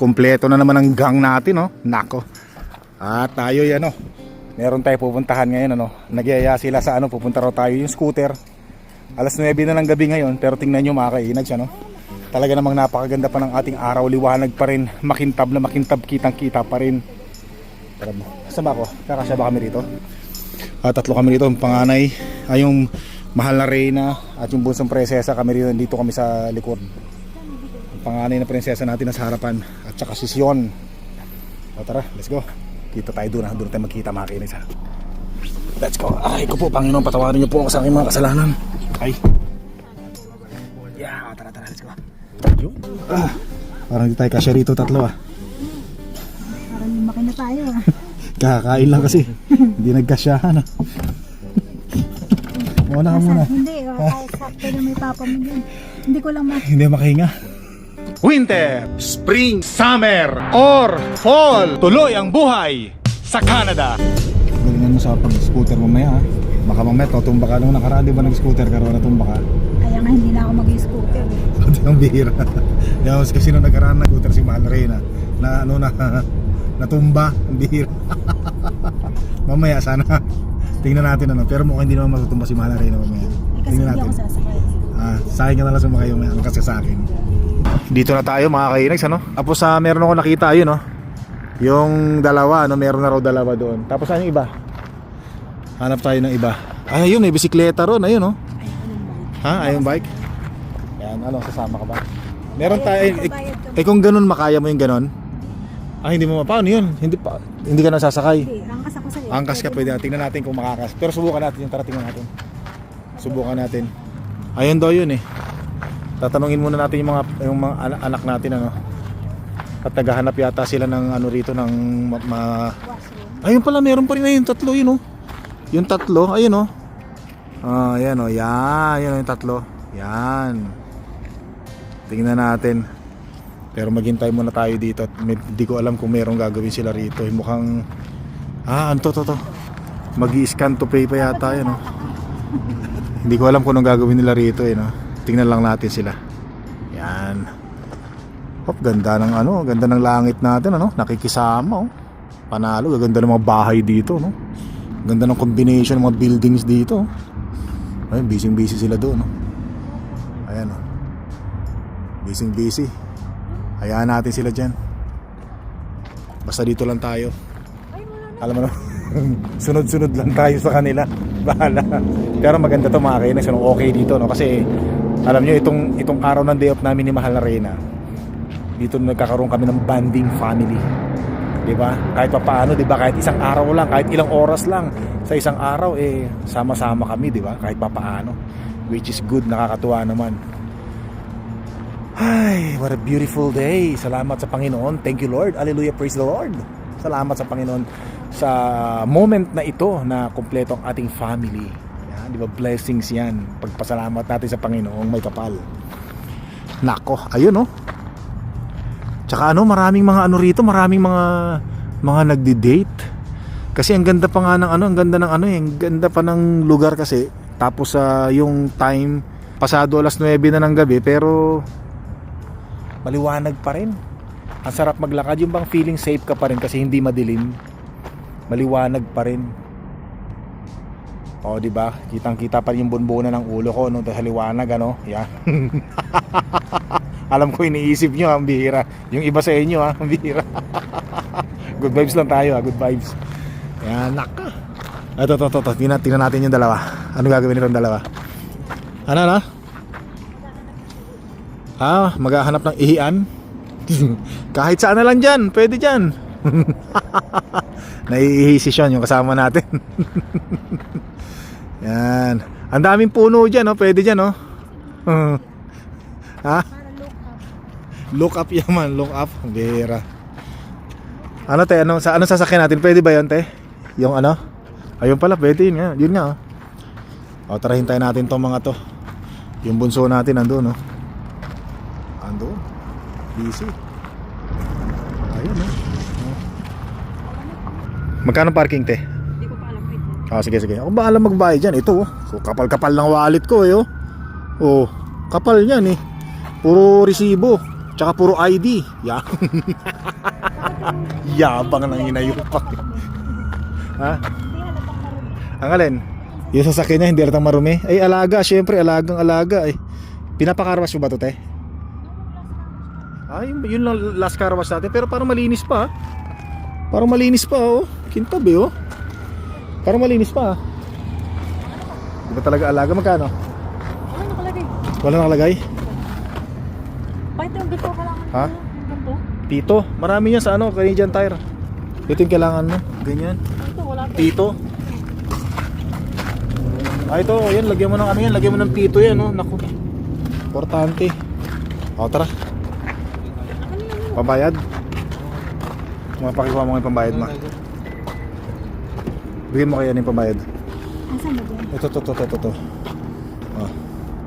kumpleto na naman ang gang natin, oh. Nako. At tayo yan, oh. Meron tayo pupuntahan ngayon, ano. Nagyaya sila sa ano, pupunta raw tayo yung scooter. Alas 9 na ng gabi ngayon, pero tingnan nyo mga kainag siya, no. Talaga namang napakaganda pa ng ating araw, liwanag pa rin, makintab na makintab, kitang kita pa rin. Pero mo, saan ba ako? Kakasya ba kami rito? At tatlo kami rito, ang panganay, ay yung mahal na Reyna at yung bunsong prinsesa kami rito, dito kami sa likod. Ang panganay na prinsesa natin nasa harapan at saka si Sion. O tara, let's go. Kita tayo doon, ha? doon tayo magkita mga kainis ha. Let's go. Ay ko po, Panginoon, patawarin niyo po ako sa aking mga kasalanan. Ay. Yeah, tara, tara, let's go. Yun. Ah, parang di tayo kasya rito tatlo ah. Parang lumaki na tayo ah. Kakakain lang kasi. Hindi nagkasyahan ah. Muna ka muna. Hindi, ah, sakto na may papa mo dyan. Hindi ko lang ma... Hindi makahinga. Winter, Spring, Summer, or Fall. Tuloy ang buhay sa Canada. Galingan mo sa pag-scooter mamaya ha. Baka mamaya tutumba ka nung nakaraan di ba nag-scooter ka raw natumba ka. Kaya nga hindi na ako mag-scooter eh. Pati ang bihira. Yan, kasi nung nakaraan na scooter si Mahal Reyna na ano na natumba ang bihira. mamaya sana tingnan natin ano pero mukhang hindi naman matutumba si Mahal Reyna mamaya. Eh, kasi Tingnan hindi natin. ako sasakay. Ah, sa akin ka na lang sumakay yung ang kasi sa akin. Dito na tayo mga kainags ano. Tapos sa meron ako nakita ayun no. Yung dalawa ano, meron na raw dalawa doon. Tapos saan yung iba? Hanap tayo ng iba. Ay, ayun, may bisikleta ron, ayun no. Ha, ayun bike. Yan, ano, sasama ka ba? Meron tayo, eh, eh, kung ganun makaya mo yung ganun. Ah, hindi mo paano yun? Hindi pa, hindi ka na sasakay. Hindi, angkas ako sa'yo. Angkas ka pwede na. Tingnan natin kung makakas. Pero subukan natin yung tara tingnan natin. Subukan natin. Ayun daw yun eh. Tatanungin muna natin yung mga yung mga anak, natin ano. At naghahanap yata sila ng ano rito ng ma, ma-. Ayun pala meron pa rin ayun tatlo yun oh. Yung tatlo, ayun oh. Ah, ayan oh. Yan, yan oh, yung tatlo. Yan. Tingnan natin. Pero maghintay muna tayo dito at hindi ko alam kung merong gagawin sila rito. Eh, mukhang Ah, ano to to to. Mag-i-scan to pay pa yata yan oh. Hindi ko alam kung anong gagawin nila rito eh no. Tingnan lang natin sila. Yan. Hop, ganda ng ano, ganda ng langit natin ano, nakikisama oh. Panalo, gaganda ng mga bahay dito no. Ganda ng combination ng mga buildings dito. oh. Ayun, busy busy sila doon no. Ayan oh. Busy busy. Hayaan natin sila diyan. Basta dito lang tayo. Alam mo na, sunod-sunod lang tayo sa kanila. Bahala. Pero maganda to mga kainis, ano, okay dito no kasi alam nyo itong itong araw ng day off namin ni Mahal na Reyna. Dito nagkakaroon kami ng banding family. 'Di ba? Kahit pa paano, 'di ba? Kahit isang araw lang, kahit ilang oras lang sa isang araw eh sama-sama kami, 'di ba? Kahit pa paano. Which is good, nakakatuwa naman. Ay, what a beautiful day. Salamat sa Panginoon. Thank you Lord. Hallelujah. Praise the Lord. Salamat sa Panginoon sa moment na ito na kumpleto ang ating family. Di ba? Blessings yan. Pagpasalamat natin sa Panginoon may kapal. Nako, ayun oh. Tsaka ano, maraming mga ano rito, maraming mga mga nagdi-date. Kasi ang ganda pa nga ng ano, ang ganda ng ano eh, ang ganda pa ng lugar kasi. Tapos sa yung time pasado alas 9 na ng gabi pero maliwanag pa rin. Ang sarap maglakad, yung bang feeling safe ka pa rin kasi hindi madilim. Maliwanag pa rin. O, di ba? Kitang-kita pa rin yung bunbuna ng ulo ko no dahil liwanag ano. Yan. Alam ko iniisip nyo, ang bihira. Yung iba sa inyo, ha, ang bihira. good vibes lang tayo, ha, good vibes. Yan, naka. Ito, ito, ito, ito. Tingnan natin yung dalawa. Ano gagawin nitong dalawa? Ano, ano? Ah, maghahanap ng ihian? Kahit saan na lang dyan, pwede dyan. Naiihi si Sean yung kasama natin. Yan. Ang daming puno dyan, oh. pwede dyan. Oh. ha? Look up yaman, look up. Bihira. Ano te, ano, sa, ano sasakyan natin? Pwede ba yun te? Yung ano? Ayun pala, pwede yun nga. Yun nga. Oh. O, tara hintayin natin tong mga to. Yung bunso natin nandun, no? Andun. Busy. Ayun, no? Magkano parking, te? Hindi ko pa alam ito. Ah, sige, sige. Ako ba alam magbayad dyan? Ito, oh. So, kapal-kapal ng wallet ko, eh, oh. Oh, kapal yan, eh. Puro resibo. Tsaka puro ID. Yan. Yabang ng inayupak. ha? Ang alin? Yung sasakyan niya hindi halatang marumi. Ay alaga, syempre alagang alaga ay. Pinapakarwas mo ba to te? Ay, yun lang last car wash natin pero parang malinis pa. ah. Parang malinis pa oh. Kintab eh oh. Parang malinis pa ah. Di ba talaga alaga magkano? Ano nakalagay? Wala nakalagay? Bakit yung gusto ko lang? Ha? Ganito? Tito, marami yan sa ano, Canadian Tire. Ito yung kailangan mo. Ganyan. Ito, wala pa. Tito. Ah, ito, yan, lagyan mo ng ano yan, lagyan mo ng pito yan, oh. Naku. Importante. O, tara. Pambayad. Mapakikuha mo nga yung pambayad mo. Bigyan mo kaya ng pambayad. Asan ba dyan? Ito, ito, ito, ito, ito. Oh,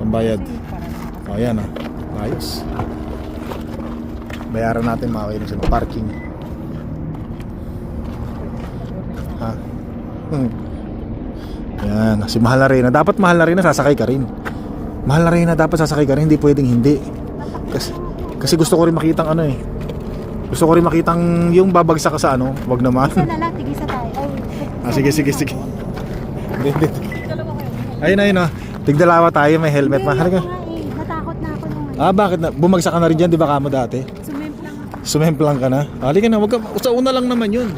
pambayad. O, yan, oh. Ayos. Bayaran natin mga kainis sa parking. Ha? Hmm. Yan, si Mahal na rin. Dapat Mahal na rin na sasakay ka rin. Mahal na rin na dapat sasakay ka rin. Hindi pwedeng hindi. Kasi, kasi gusto ko rin makitang ano eh. Gusto ko rin makitang yung babagsak ka sa ano. Wag naman. Isa na lang, tigisa tayo. Ay, Ah, sige, sige, sige. Ayun, ayun, oh. Tigdalawa tayo, may helmet pa. Halika. Eh. Natakot na ako nung ano. Ah, bakit na? Bumagsak ka na rin dyan, di ba kamo dati? Sumemplang ako. Sumemplang ka na? Halika na, wag ka, sa una lang naman yun.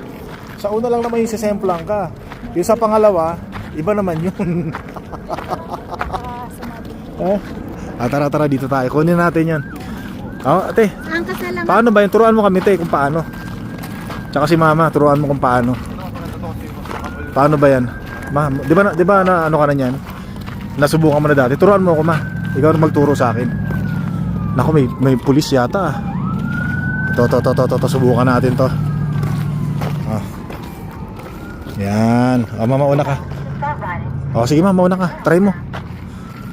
Sa una lang naman yung sisemplang ka. Yung sa pangalawa, iba naman yun. Ah, sumabi. eh? Ah, tara, tara, dito tayo. Kunin natin yan. Oh, ate, Angkas na lang. paano ba yun? Turuan mo kami, te, kung paano. Tsaka si mama, turuan mo kung paano. Paano ba yan? Ma, di ba, di ba na ano ka na yan? Nasubukan mo na dati. Turuan mo ako, ma. Ikaw na magturo sa akin. Naku, may, may pulis yata. ah. Ito, ito, ito, ito, ito, ito. Subukan natin to. Ah. Yan. O, mama, una ka. O, sige, ma, mauna ka. Try mo.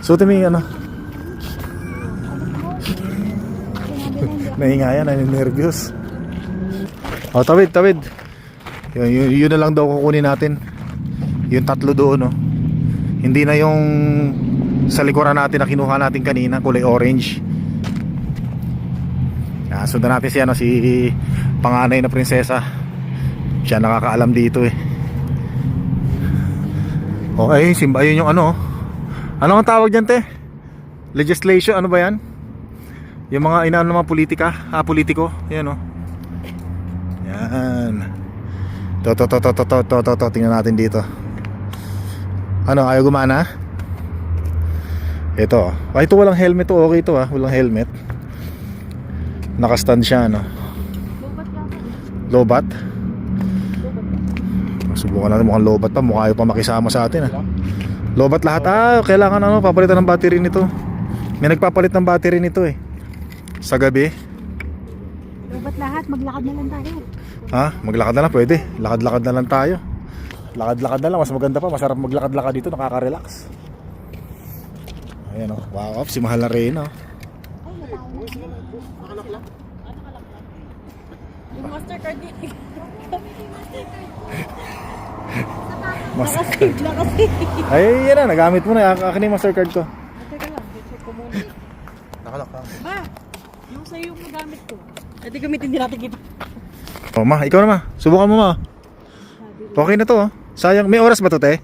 Suotin mo ano. Nahingayan, nervyos. O, tawid, tawid. Yun, yun, yun na lang daw kukunin natin. Yung tatlo doon, no. Hindi na yung sa likuran natin na kinuha natin kanina, kulay orange. Ah, sundan natin si ano si panganay na prinsesa. Siya nakakaalam dito eh. Okay, simba yun yung ano. Ano ang tawag diyan, te? Legislation, ano ba 'yan? Yung mga inaano mga politika, ah, politiko, yan oh. Yan. To to to to to to to to, to. tingnan natin dito. Ano, ayaw gumana? Ito. Ah, ito walang helmet to, okay to ah, walang helmet. Naka-stand siya, no. Lobat. Subukan natin mukhang lobat pa, mukha ayaw pa makisama sa atin ah. Lobat lahat. Ah, kailangan ano, papalitan ng battery nito. May nagpapalit ng battery nito eh. Sa gabi. Ba't lahat? Maglakad na lang tayo. Ha? Maglakad na lang pwede. Lakad-lakad na lang tayo. Lakad-lakad na lang. Mas maganda pa. Masarap maglakad-lakad dito. Nakaka-relax. Ayan o. Wow. Si Mahal na rin o. Ay, natawag. Yung Mastercard din. Mas... Nakasave na kasi. Ay, yan na. Nagamit mo na. Ak- Akin yung Mastercard ko. Teka lang, check ko muna. Nakalak ka. Ma, yung sa'yo yung nagamit ko. Di gamitin din natin kita. O ma, ikaw na ma. Subukan mo ma. Okay na to oh. Sayang. May oras ba to te?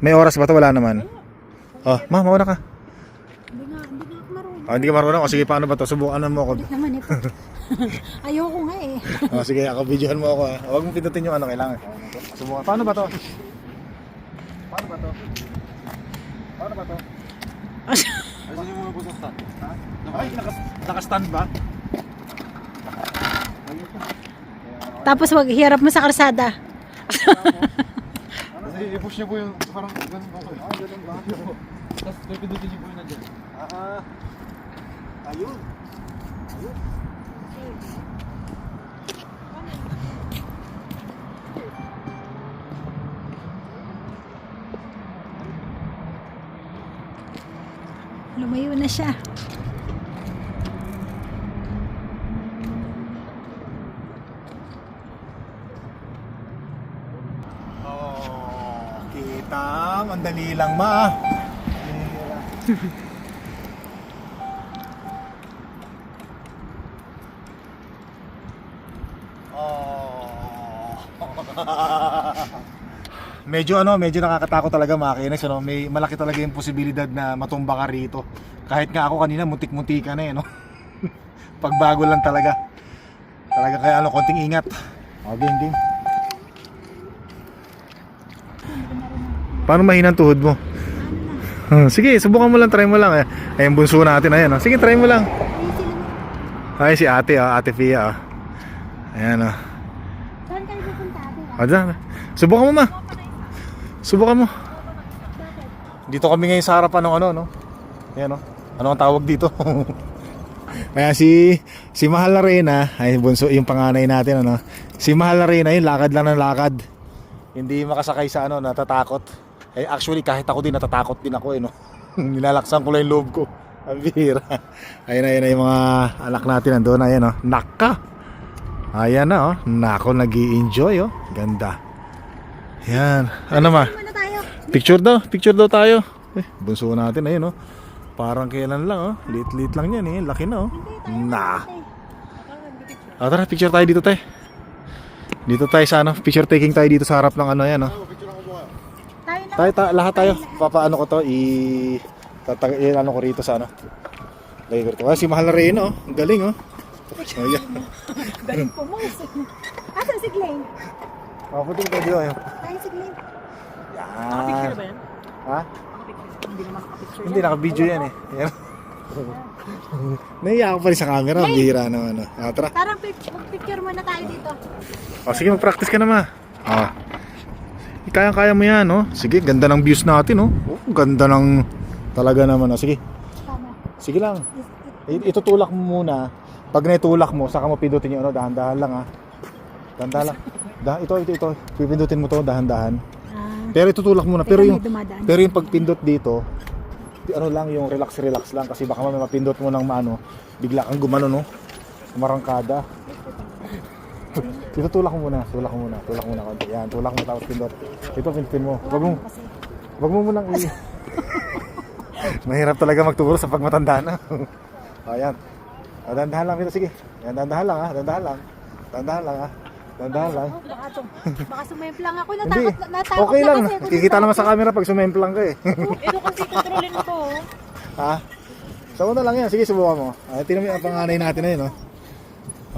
May oras ba to? Wala naman. Oh, ma, mauna ka. Hindi nga, hindi nga ako marunong. Oh, hindi ka marunong. O sige, paano ba to? Subukan na mo ako. Ulit naman ito. Ayoko nga eh. Oh, sige, ako videohan mo ako. ah. Huwag mong pindutin yung ano kailangan. Subukan. Paano ba to? Paano ba to? Paano ba to? Ayun yung mga busok stand. Ha? Ay, nakas nakastand ba? Tapos wag hirap mo sa kalsada. Kasi i-push niyo po yung parang ganun po. Ah, ganun ba? Tapos pipindutin niyo po yung nandiyan. Ah, ayun. Ayun. Lumayo na siya. Kita, mandali lang ma. Oh. medyo ano, medyo nakakatakot talaga mga kinex, ano? May malaki talaga yung posibilidad na matumba ka rito. Kahit nga ako kanina muntik-muntik ka na eh, no. Pagbago lang talaga. Talaga kaya ano, konting ingat. O, game, game. Paano mahina ang tuhod mo? Hmm, Sige, subukan mo lang, try mo lang. Ayun, bunso natin, ayan. Oh. Sige, try mo lang. Ay, si ate, oh, ate Fia. Oh. Ayan, oh. Saan kayo pupunta ate? O, dyan. Subukan mo, ma. Subukan mo. Dito kami ngayon sa harapan ng ano, no? Ayan, oh. Ano ang tawag dito? Kaya si si Mahal na Reyna, ay bunso yung panganay natin ano. Si Mahal na Reyna, yun lakad lang ng lakad. Hindi makasakay sa ano, natatakot. Eh actually kahit ako din natatakot din ako eh no. Nilalaksan ko lang yung loob ko. Ang bihira. Ayun na, ayun na yung mga anak natin nandoon. Ayan oh. Naka. Ayan na oh. Nako, nag enjoy oh. Ganda. Yan. Ano ma? Picture daw, picture daw tayo. Eh, bunso natin ayun oh. Parang kailan lang oh. Lit-lit lang yan eh. Laki na oh. Nah. Ah, tara, picture tayo dito tayo. Dito tayo sa ano, picture taking tayo dito sa harap ng ano yan oh. Tayo na. Tayo, ta- lahat tayo. Papaano ko to, i tatag i- ano ko rito sa ano. Lagay ko. Ah, si Mahal na rin oh. Ang galing oh. Ayan. Galing po mo. Asan si Glenn? Oh, puti ko dito ayun. Tayo si Glenn. Nakapicture Yan. ba yan? Ha? Nakapicture. Hindi naman nakapicture Hindi, naka-video yan eh. Ayan. Naiya ako pa rin sa camera. Ang bihira naman. Oh. Ah, tara. Tara, pic- picture muna tayo dito. O sige, mag-practice ka na ma. Ah. Kaya-kaya mo yan, no? Sige, ganda ng views natin, no? Oh, ganda ng talaga naman, no? Sige, Tama. sige lang. Itutulak mo muna. Pag naitulak mo, saka mo pindutin yung ano, dahan-dahan lang, ha? Dahan-dahan lang. Da- ito, ito, ito. Pipindutin mo to, dahan-dahan. Ah, Pero itutulak muna. Pero yung, may pero yung pagpindot dito, di- ano lang, yung relax-relax lang. Kasi baka mamaya mapindot mo ng maano, bigla kang gumano, no? Marangkada. Ito tulak mo muna, tulak mo muna, tulak mo muna konti. Yan, tulak mo tapos pindot. Ito pindutin mo. Wag mo, Kasi, wag mo munang i... Mahirap talaga magturo sa pagmatanda na. Ayan. O, dandahan lang ito, sige. Yan, dandahan lang ha, dandahan lang. Dandahan lang ha. Dandahan lang. oh, baka, sumemplang ako. Natakot, natakot Okay na lang. kasi ako. Kikita naman sa camera pag sumemplang ka eh. Ito kasi kontrolin ko. oh. Ha? Sawa na lang yan. Sige, subukan mo. Ay, tinan mo yung panganay natin na yun, no?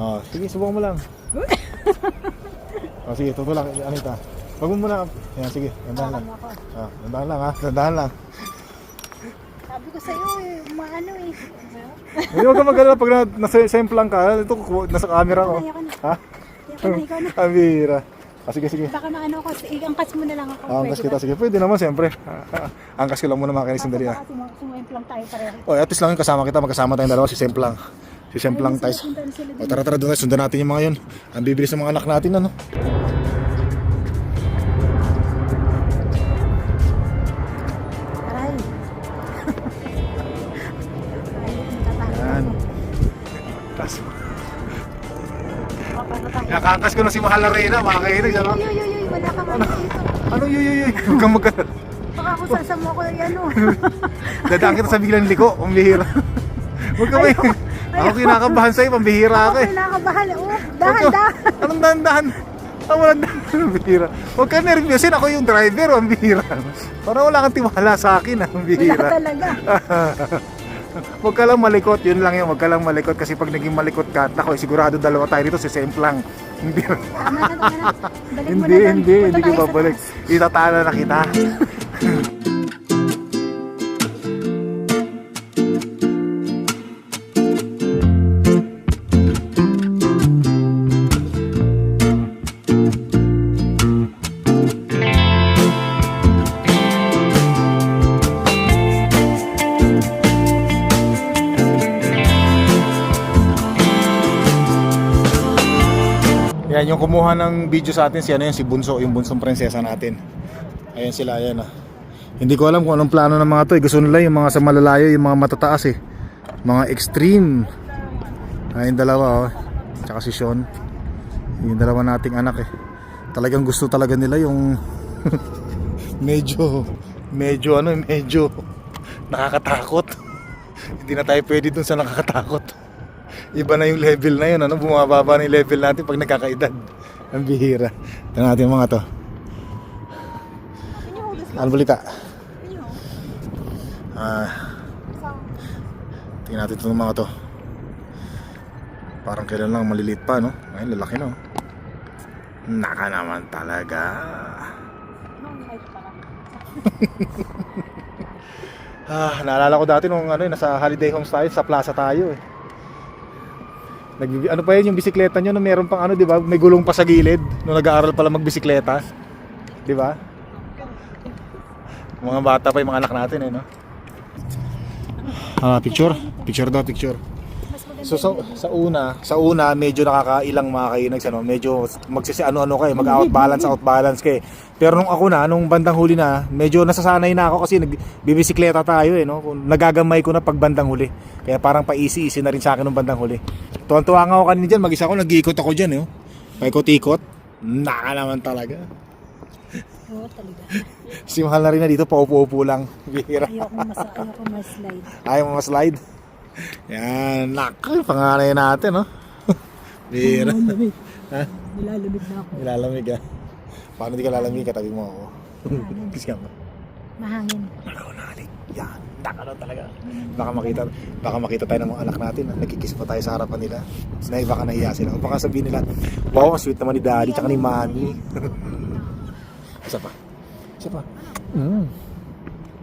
Oh, sige, subukan mo lang. oh, sige, tutulak. Ano ito? Wag mo muna. Yan, sige. Dandahan lang. Ako. Ah, dandahan lang, ha? Dandahan lang. Sabi ko sa'yo eh, maano eh. Hindi, huwag ka mag-alala pag na, nasa semplang ka. Ito, nasa camera ko. Ayoko na. Ha? Ayoko na, ikaw na. Bihira. Ah, sige, sige. Baka maano ko, iangkas mo na lang ako. Ah, angkas kita. Sige, pwede naman, siyempre. Ah, angkas ko lang muna mga kinis sandali? Baka sum- sumemplang tayo pareho. Oh, at least lang yung kasama kita. Magkasama tayong dalawa, si Semplang. Si Semplang tayo. O tara tara doon tayo, sundan natin yung mga yun. Ang bibilis ng mga anak natin ano. Aray. Yan. Tas. Nakakas ko na si Mahal Arena, mga kainig, ano? Uy, uy, uy, wala ka mama dito. Ano yun yun yun? Huwag kang magka... Baka ako sasama ko yung ano. Dadaan kita sa biglang liko, pambihira. Huwag ka may... Ako kinakabahan sa'yo, pambihira Ako eh. may nakabahal. Oh, Huwag dahan, ka- dahan. Anong dahan-dahan? Ah, walang dahan, pambihira. Huwag ka nervyosin, ako yung driver, pambihira. Parang wala kang tiwala sa akin, ah, Wala pambihira. talaga. Huwag ka lang malikot, yun lang yun, huwag ka lang malikot kasi pag naging malikot ka, nako, sigurado dalawa tayo dito, si Semplang. Hindi, Tama na, tama na. Balik mo hindi, na doon. hindi, Punta hindi ko tayo sa babalik. Itatala na kita. Yan, yung kumuha ng video sa atin, si ano yun, si Bunso, yung bunsong prinsesa natin. Ayan sila, ayan ah. Hindi ko alam kung anong plano ng mga to eh. Gusto nila yung mga sa malalayo, yung mga matataas eh. Mga extreme. Ayun dalawa oh. Tsaka si Sean. Yung dalawa nating anak eh. Talagang gusto talaga nila yung medyo medyo ano, medyo nakakatakot. Hindi na tayo pwede dun sa nakakatakot. Iba na yung level na yun, ano? Bumababa na yung level natin pag nagkakaedad. Ang bihira. Ito natin mga to. Ano balita? Ah, tingnan natin itong mga to. Parang kailan lang maliliit pa, no? Ngayon, lalaki no? Naka naman talaga. Ah, naalala ko dati nung ano, nasa holiday homes tayo, sa plaza tayo eh. Nag, ano pa yun yung bisikleta nyo na meron pang ano, di ba? May gulong pa sa gilid nung nag-aaral pala magbisikleta. Di ba? Mga bata pa yung mga anak natin eh, no? Ah, picture? Picture daw, picture. Mas maganda So sa, sa una, sa una medyo nakakailang mga kainags ano, medyo magsisi ano-ano kayo, mag-out balance out balance kayo. Pero nung ako na, nung bandang huli na, medyo nasasanay na ako kasi nagbibisikleta tayo eh, no. Nagagamay ko na pag bandang huli. Kaya parang pa easy easy na rin sa akin nung bandang huli. Tuwan-tuwa nga ako kanina diyan, mag-isa ako, nag-iikot ako diyan, eh. oh. Paikot-ikot. Naka naman talaga. Oo, talaga. Si mahal na rin na dito, paupo-upo lang. Bihira. Ayoko mas, ayoko mas slide. Ayaw mo ma-slide. Yan, nako, panganay natin, no? Bihira. Nilalamig. Ha? Nilalamig na ako. Nilalamig ah. Paano di ka lalamig? Katabi mo ako. Kasi ako. Mahangin. Nakaw na halik. Yan. Nakano talaga. Baka makita, baka makita tayo ng mga anak natin na nagkikiss pa tayo sa harapan nila. Na baka nahiya sila. O baka sabihin nila, wow, ang sweet naman ni daddy tsaka ni mommy. Isa pa. Isa pa. Mm.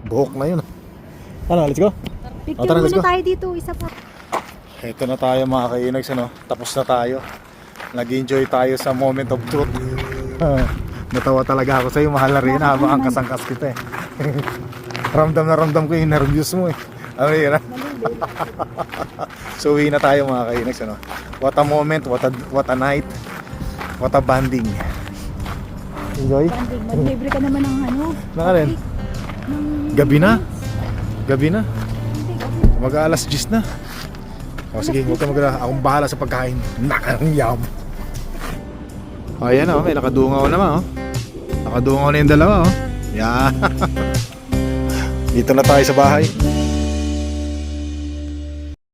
Buhok na yun. Ano, let's go. Picture O, tara, muna tayo dito. Isa pa. Ito na tayo mga kainags, ano? Tapos na tayo. Nag-enjoy tayo sa moment of truth. Natawa talaga ako sa'yo, mahal na rin habang ang kasangkas kita eh. ramdam na ramdam ko yung nervous mo eh. Ano yun ah? so uwi na tayo mga kainags, ano? What a moment, what a, what a night, what a banding. Enjoy? Banding. Mag-libre ka naman ng ano. Alin? Ng... Gabi na? Gabi na? Gabi. Mag-aalas 10 na. O sige, huwag ka mag Akong bahala sa pagkain. Nakangyaw. O yan o, may nakadungaw naman o. Nakadungaw na yung dalawa o. Yan. Dito na tayo sa bahay.